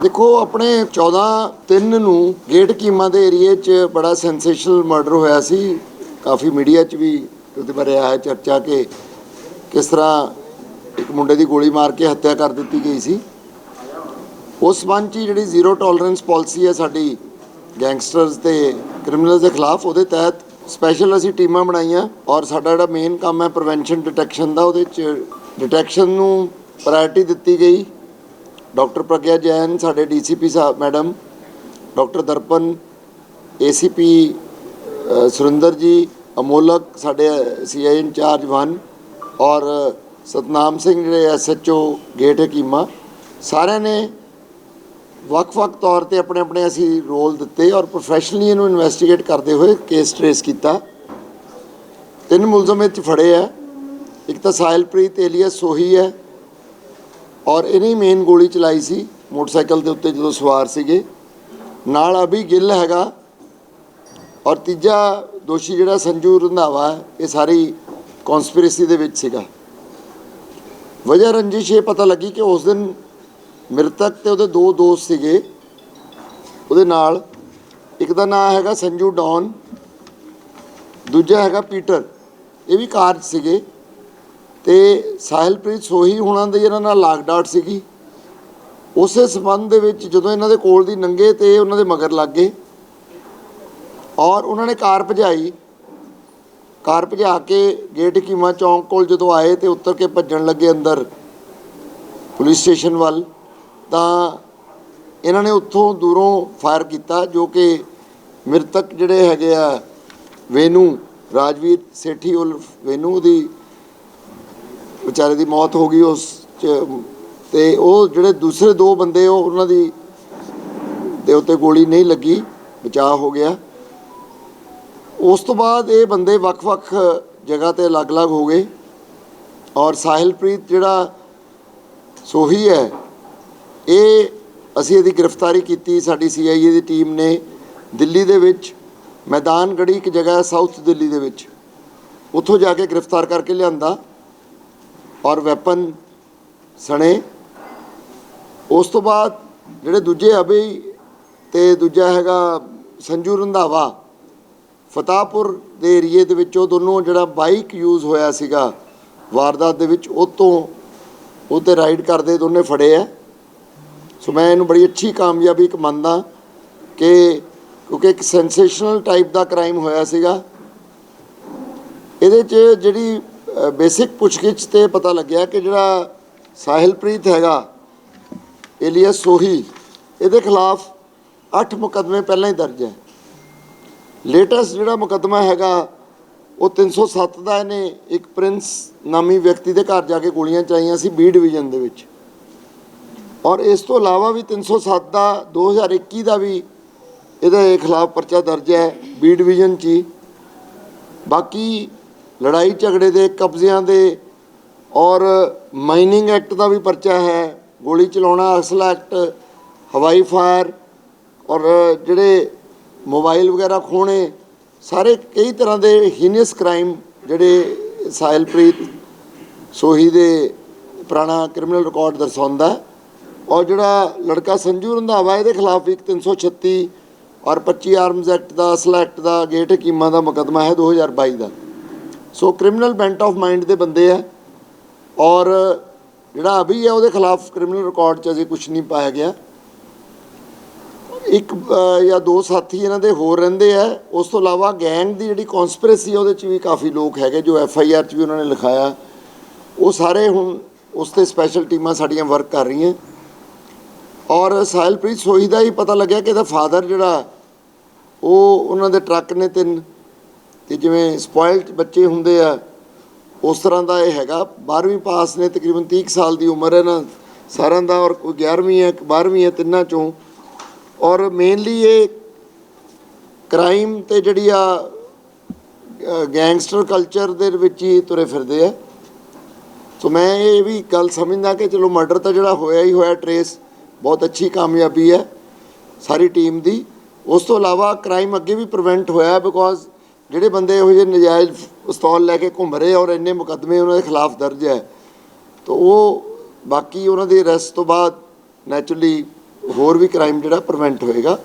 ਦੇਖੋ, ਆਪਣੇ 14 3 ਨੂੰ ਗੇਟ ਕੀਮਾ ਦੇ ਏਰੀਏ 'ਚ ਬੜਾ ਸੈਂਸੇਸ਼ਨਲ ਮਰਡਰ ਹੋਇਆ ਸੀ। ਕਾਫੀ ਮੀਡੀਆ 'ਚ ਵੀ ਉਹਦੇ ਬਾਰੇ ਆਇਆ ਚਰਚਾ ਕਿ ਕਿਸ ਤਰ੍ਹਾਂ ਇੱਕ ਮੁੰਡੇ ਦੀ ਗੋਲੀ ਮਾਰ ਕੇ ਹੱਤਿਆ ਕਰ ਦਿੱਤੀ ਗਈ ਸੀ। ਉਸ ਸੰਬੰਧ 'ਚ ਹੀ ਜਿਹੜੀ ਜ਼ੀਰੋ ਟੋਲਰੈਂਸ ਪਾਲਿਸੀ ਹੈ ਸਾਡੀ ਗੈਂਗਸਟਰਸ ਤੇ ਕ੍ਰਿਮੀਨਲਸ ਦੇ ਖਿਲਾਫ, ਉਹਦੇ ਤਹਿਤ ਸਪੈਸ਼ਲ ਅਸੀਂ ਟੀਮਾਂ ਬਣਾਈਆਂ ਔਰ ਸਾਡਾ ਜਿਹੜਾ ਮੇਨ ਕੰਮ ਹੈ ਪ੍ਰੀਵੈਂਸ਼ਨ ਡਿਟੈਕਸ਼ਨ ਦਾ, ਉਹਦੇ 'ਚ ਡਿਟੈਕਸ਼ਨ ਨੂੰ ਪ੍ਰਾਇੋਰਟੀ ਦਿੱਤੀ ਗਈ। ਡਾਕਟਰ ਪ੍ਰਗਿਆ ਜੈਨ, ਸਾਡੇ ਡੀਸੀਪੀ ਸਾਹਿਬ, madam, doctor Darpan, ACP Surinder ji, Amolak, ਸਾਡੇ ਸੀਆਈ ਇੰਚਾਰਜ 1 ਔਰ ਸਤਨਾਮ ਸਿੰਘ, ਜਿਹੜੇ ਐਸਐਚਓ, ਗੇਟ ਹਕੀਮਾ, ਸਾਰਿਆਂ ਨੇ ਵੱਖ-ਵੱਖ ਤੌਰ ਤੇ ਆਪਣੇ ਆਪਣੇ ਅਸੀਂ ਰੋਲ ਦਿੱਤੇ ਔਰ ਪ੍ਰੋਫੈਸ਼ਨਲੀ ਇਹਨੂੰ ਇਨਵੈਸਟੀਗੇਟ ਕਰਦੇ ਹੋਏ ਕੇਸ ਟ੍ਰੇਸ ਕੀਤਾ। ਤਿੰਨ ਮੁਲਜ਼ਮ ਇਹ 'ਚ ਫੜੇ ਆ। ਇੱਕ ਤਾਂ ਸਾਹਿਲਪ੍ਰੀਤ ਏਲੀਅਸ ਸੋਹੀ ਹੈ। ਔਰ ਇਹਨੇ ਮੇਨ ਗੋਲੀ ਚਲਾਈ ਸੀ, ਮੋਟਰਸਾਈਕਲ ਦੇ ਉੱਤੇ ਜਦੋਂ ਸਵਾਰ ਸੀਗੇ। ਨਾਲ ਅਭੀ ਗਿੱਲ ਹੈਗਾ। ਔਰ ਤੀਜਾ ਦੋਸ਼ੀ ਜਿਹੜਾ ਸੰਜੂ ਰੰਧਾਵਾ ਇਹ ਸਾਰੀ ਕਨਸਪੀਰੇਸੀ ਦੇ ਵਿੱਚ ਸੀਗਾ। ਵਜ੍ਹਾ ਰੰਜਿਸ਼ ਇਹ ਪਤਾ ਲੱਗੀ ਕਿ ਉਸ ਦਿਨ ਮ੍ਰਿਤਕ ਤੇ ਉਹਦੇ ਦੋ ਦੋਸਤ ਸੀਗੇ। ਉਹਦੇ ਨਾਲ ਇੱਕ ਦਾ ਨਾਮ ਹੈਗਾ ਸੰਜੂ ਡੌਨ, ਦੂਜਾ ਹੈਗਾ ਪੀਟਰ। ਇਹ ਵੀ ਕਾਰ 'ਚ ਸੀਗੇ। ਤੇ ਸਾਹਿਲਪ੍ਰੀਤ ਸੋਹੀ ਹੁਣਾਂ ਦੇ ਇਹਨਾਂ ਨਾਲ ਲਾਗਡਾਟ ਸੀਗੀ। ਉਸੇ ਸਬੰਧ ਦੇ ਵਿੱਚ ਜਦੋਂ ਇਹਨਾਂ ਦੇ ਕੋਲ ਦੀ ਨੰਗੇ ਤੇ ਉਹਨਾਂ ਦੇ ਮਗਰ ਲੱਗ ਗਏ। ਔਰ ਉਹਨਾਂ ਨੇ ਕਾਰ ਭਜਾਈ। ਕਾਰ ਭਜਾ ਕੇ ਗੇਟ ਕੀਮਾ ਚੌਂਕ ਕੋਲ ਜਦੋਂ ਆਏ ਤੇ ਉੱਤਰ ਕੇ ਭੱਜਣ ਲੱਗੇ ਅੰਦਰ ਪੁਲਿਸ ਸਟੇਸ਼ਨ ਵੱਲ, ਤਾਂ ਇਹਨਾਂ ਨੇ ਉੱਥੋਂ ਦੂਰੋਂ ਫਾਇਰ ਕੀਤਾ ਜੋ ਕਿ ਮ੍ਰਿਤਕ ਜਿਹੜੇ ਹੈਗੇ ਆ ਵੇਨੂ, ਰਾਜਵੀਰ ਸੇਠੀ ਉਲਫ ਵੇਨੂ ਦੀ ਵਿਚਾਰੇ ਦੀ ਮੌਤ ਹੋ ਗਈ ਉਸ 'ਚ, ਤੇ ਉਹ ਜਿਹੜੇ ਦੂਸਰੇ ਦੋ ਬੰਦੇ, ਉਹ ਉਹਨਾਂ ਦੀ ਦੇ ਉੱਤੇ ਗੋਲੀ ਨਹੀਂ ਲੱਗੀ, ਬਚਾਅ ਹੋ ਗਿਆ। ਉਸ ਤੋਂ ਬਾਅਦ ਇਹ ਬੰਦੇ ਵੱਖ-ਵੱਖ ਜਗ੍ਹਾ ਤੇ ਅਲੱਗ-ਅਲੱਗ ਹੋ ਗਏ। ਔਰ ਸਾਹਿਲਪ੍ਰੀਤ ਜਿਹੜਾ ਸੋਹੀ ਹੈ, ਇਹ ਅਸੀਂ ਇਹਦੀ ਗ੍ਰਿਫਤਾਰੀ ਕੀਤੀ, ਸਾਡੀ ਸੀਆਈਏ ਦੀ ਟੀਮ ਨੇ ਦਿੱਲੀ ਦੇ ਵਿੱਚ। ਮੈਦਾਨ ਗੜੀ ਇੱਕ ਜਗ੍ਹਾ ਹੈ, ਸਾਊਥ ਦਿੱਲੀ ਦੇ ਵਿੱਚ। ਉੱਥੋਂ ਜਾ ਕੇ ਗ੍ਰਿਫਤਾਰ ਕਰਕੇ ਲਿਆਂਦਾ। ਔਰ ਵੈਪਨ ਸਣੇ। ਉਸ ਤੋਂ ਬਾਅਦ ਜਿਹੜੇ ਦੂਜੇ ਅਭੀ ਤੇ ਦੂਜਾ ਹੈਗਾ ਸੰਜੂ ਰੰਧਾਵਾ, ਫਤਾਹਪੁਰ ਦੇ ਏਰੀਏ ਦੇ ਵਿੱਚ ਉਹ ਦੋਨੋਂ ਜਿਹੜਾ ਬਾਈਕ ਯੂਜ਼ ਹੋਇਆ ਸੀਗਾ ਵਾਰਦਾਤ ਦੇ ਵਿੱਚ, ਉਹ ਤੋਂ ਉਹ ਤੇ ਰਾਈਡ ਕਰਦੇ ਦੋਨੇ ਫੜੇ ਆ। ਸੋ ਮੈਂ ਇਹਨੂੰ ਬੜੀ ਅੱਛੀ ਕਾਮਯਾਬੀ ਇੱਕ ਮੰਨਦਾ ਕਿ ਕਿਉਂਕਿ ਇੱਕ ਸੈਂਸੇਸ਼ਨਲ ਟਾਈਪ ਦਾ ਕ੍ਰਾਈਮ ਹੋਇਆ ਸੀਗਾ। ਇਹਦੇ 'ਚ ਜਿਹੜੀ ਬੇਸਿਕ ਪੁੱਛਗਿੱਛ ਤੇ ਪਤਾ ਲੱਗਿਆ ਕਿ ਜਿਹੜਾ ਸਾਹਿਲਪ੍ਰੀਤ ਹੈਗਾ, ਏਲੀਅਸ ਸੋਹੀ, ਇਹਦੇ ਖਿਲਾਫ 8 ਮੁਕੱਦਮੇ ਪਹਿਲਾਂ ਹੀ ਦਰਜ ਹੈ। ਲੇਟੈਸਟ ਜਿਹੜਾ ਮੁਕੱਦਮਾ ਹੈਗਾ, ਉਹ 307 ਦਾ ਇਹਨੇ ਇੱਕ ਪ੍ਰਿੰਸ ਨਾਮੀ ਵਿਅਕਤੀ ਦੇ ਘਰ ਜਾ ਕੇ ਗੋਲੀਆਂ ਚਲਾਈਆਂ ਸੀ, ਬੀ ਡਿਵੀਜ਼ਨ ਦੇ ਵਿੱਚ। ਔਰ ਇਸ ਤੋਂ ਇਲਾਵਾ ਵੀ 307 ਦਾ 2021 ਦਾ ਵੀ ਇਹਦੇ ਖਿਲਾਫ ਪਰਚਾ ਦਰਜ ਹੈ, ਬੀ ਡਿਵੀਜ਼ਨ 'ਚ ਹੀ। ਬਾਕੀ ਲੜਾਈ ਝਗੜੇ ਦੇ ਕਬਜ਼ਿਆਂ ਦੇ ਔਰ ਮਾਈਨਿੰਗ ਐਕਟ ਦਾ ਵੀ ਪਰਚਾ ਹੈ, ਗੋਲੀ ਚਲਾਉਣਾ, ਅਸਲਾ ਐਕਟ, ਹਵਾਈ ਫਾਇਰ ਔਰ ਜਿਹੜੇ ਮੋਬਾਈਲ ਵਗੈਰਾ ਖੋਣੇ ਸਾਰੇ ਕਈ ਤਰ੍ਹਾਂ ਦੇ ਹੀਨੀਅਸ ਕ੍ਰਾਈਮ ਜਿਹੜੇ ਸਾਇਲਪ੍ਰੀਤ ਸੋਹੀ ਦੇ ਪੁਰਾਣਾ ਕ੍ਰਿਮੀਨਲ ਰਿਕਾਰਡ ਦਰਸਾਉਂਦਾ ਔਰ ਜਿਹੜਾ ਲੜਕਾ ਸੰਜੂ ਰੰਧਾਵਾ, ਇਹਦੇ ਖਿਲਾਫ ਵੀ ਇੱਕ 336 ਔਰ 25 ਆਰਮਜ਼ ਐਕਟ ਦਾ, ਅਸਲ ਐਕਟ ਦਾ, ਗੇਟ ਹਕੀਮਾਂ ਦਾ ਮੁਕੱਦਮਾ ਹੈ 2022 ਦਾ। So criminal bent of mind ਦੇ ਬੰਦੇ ਆ। ਔਰ ਜਿਹੜਾ ਅਭੀ ਹੈ ਉਹਦੇ ਖਿਲਾਫ ਕ੍ਰਿਮੀਨਲ ਰਿਕਾਰਡ 'ਚ ਅਜੇ ਕੁਝ ਨਹੀਂ ਪਾਇਆ ਗਿਆ। ਇੱਕ ਜਾਂ ਦੋ ਸਾਥੀ ਇਹਨਾਂ ਦੇ ਹੋਰ ਰਹਿੰਦੇ ਆ। ਉਸ ਤੋਂ ਇਲਾਵਾ ਗੈਂਗ ਦੀ ਜਿਹੜੀ ਕਨਸਪੀਰੇਸੀ ਉਹਦੇ 'ਚ ਵੀ ਕਾਫੀ ਲੋਕ ਹੈਗੇ, ਜੋ ਐਫ ਆਈ ਆਰ 'ਚ ਵੀ ਉਹਨਾਂ ਨੇ ਲਿਖਾਇਆ। ਉਹ ਸਾਰੇ ਹੁਣ ਉਸ ਤੇ ਸਪੈਸ਼ਲ ਟੀਮਾਂ ਸਾਡੀਆਂ ਵਰਕ ਕਰ ਰਹੀਆਂ। ਔਰ ਸਾਹਿਲਪ੍ਰੀਤ ਸੋਹੀ ਦਾ ਹੀ ਪਤਾ ਲੱਗਿਆ ਕਿ ਇਹਦਾ ਫਾਦਰ ਜਿਹੜਾ, ਉਹ ਉਹਨਾਂ ਦੇ ਟਰੱਕ ਨੇ ਤਿੰਨ। ਤੇ ਜਿਵੇਂ ਸਪੋਇਲਡ ਬੱਚੇ ਹੁੰਦੇ ਆ, ਉਸ ਤਰ੍ਹਾਂ ਦਾ ਇਹ ਹੈਗਾ। 12ਵੀਂ ਪਾਸ ਨੇ ਤਕਰੀਬਨ 30 ਕੁ ਸਾਲ ਦੀ ਉਮਰ ਹੈ ਨਾ, ਸਾਰਿਆਂ ਦਾ, ਔਰ ਕੋਈ 11ਵੀਂ ਹੈ 12ਵੀਂ ਹੈ, ਤਿੰਨਾਂ ਚੋਂ। ਔਰ ਮੇਨਲੀ ਇਹ ਕ੍ਰਾਈਮ ਤੇ ਜਿਹੜੀ ਆ ਗੈਂਗਸਟਰ ਕਲਚਰ ਦੇ ਵਿੱਚ ਹੀ ਤੁਰੇ ਫਿਰਦੇ ਆ। ਸੋ ਮੈਂ ਇਹ ਵੀ ਗੱਲ ਸਮਝਦਾ ਕਿ ਚਲੋ ਮਰਡਰ ਤਾਂ ਜਿਹੜਾ ਹੋਇਆ ਹੀ ਹੋਇਆ ਟਰੇਸ ਬਹੁਤ ਅੱਛੀ ਕਾਮਯਾਬੀ ਹੈ ਸਾਰੀ ਟੀਮ ਦੀ। ਉਸ ਤੋਂ ਇਲਾਵਾ ਕ੍ਰਾਈਮ ਅੱਗੇ ਵੀ ਪ੍ਰੀਵੈਂਟ ਹੋਇਆ ਬਿਕੋਜ਼ ਜਿਹੜੇ ਬੰਦੇ ਇਹੋ ਜਿਹੇ ਨਜਾਇਜ਼ ਪਿਸਤੌਲ ਲੈ ਕੇ ਘੁੰਮ ਰਹੇ ਔਰ ਇੰਨੇ ਮੁਕੱਦਮੇ ਉਹਨਾਂ ਦੇ ਖਿਲਾਫ ਦਰਜ ਹੈ, ਤਾਂ ਉਹ ਬਾਕੀ ਉਹਨਾਂ ਦੇ ਅਰੈਸਟ ਤੋਂ ਬਾਅਦ ਨੈਚੁਰਲੀ ਹੋਰ ਵੀ ਕ੍ਰਾਈਮ ਜਿਹੜਾ ਪ੍ਰੀਵੈਂਟ ਹੋਏਗਾ।